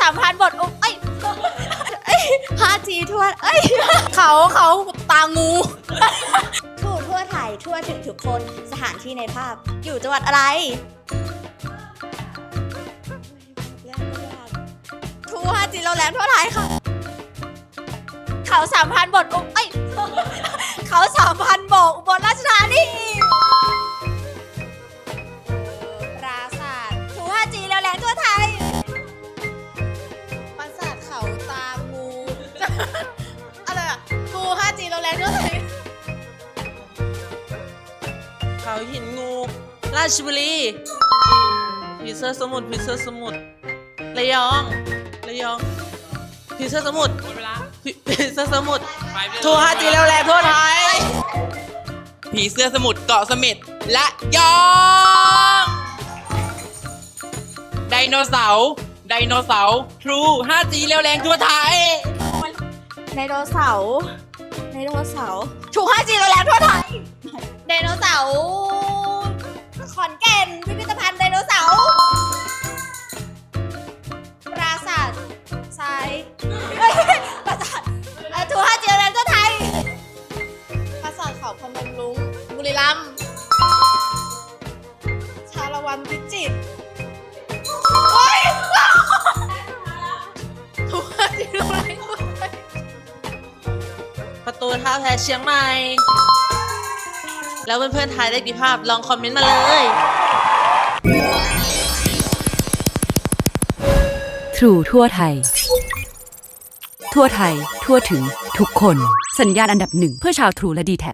สามพันบทอุ๊บเอ้ยเอ้ย 5G ทั่วเอ้ย เขาเขาตางูทั่วทั่วไทยทั่วถึงทุกคนสถานที่ในภาพ อยู่จังหวัดอะไร ทั่ว 5G เราแรงทั่วไทยค่ะ เขาสามพันบทอุ๊บเอ้ย อะไรอะทูห้าจีแล้วแรงทั่วไทยเขาหินงู ราชบุรีผีเสื้อสมุทรผีเสื้อสมุทรระยองระยองผีเสื้อสมุทรผีผีเสื้อสมุทรทัวร์ฮาจีเร็วแรงทั่วไทยผีเสื้อสมุทรเกาะเสม็ดและยองไดโนเสาร์ไดโนเสาร์ทรู 5G เร็วแรงทั่วไทย ไดโนเสาร์ไดโนเสาร์ถูกห้าจีแล้วแรงทั่วไทยไดโนเสาร์ขอนแก่นพิพิธภัณฑ์ไดโนเสาร์ปราสาททรายเอ้ยปราสาทเอ่อถูกห้าจีแล้วแรงทั่วไทยปราสาทเขาพนมรุ้งบุรีรัมย์ชาละวันพิจิตร ตูท่าแพเชียงใหม่ แล้วเพื่อนๆทายได้กี่ภาพลองคอมเมนต์มาเลย ทรูทั่วไทย ทั่วไทย ทั่วถึงทุกคน สัญญาณอันดับหนึ่งเพื่อชาวทรูและดีแท็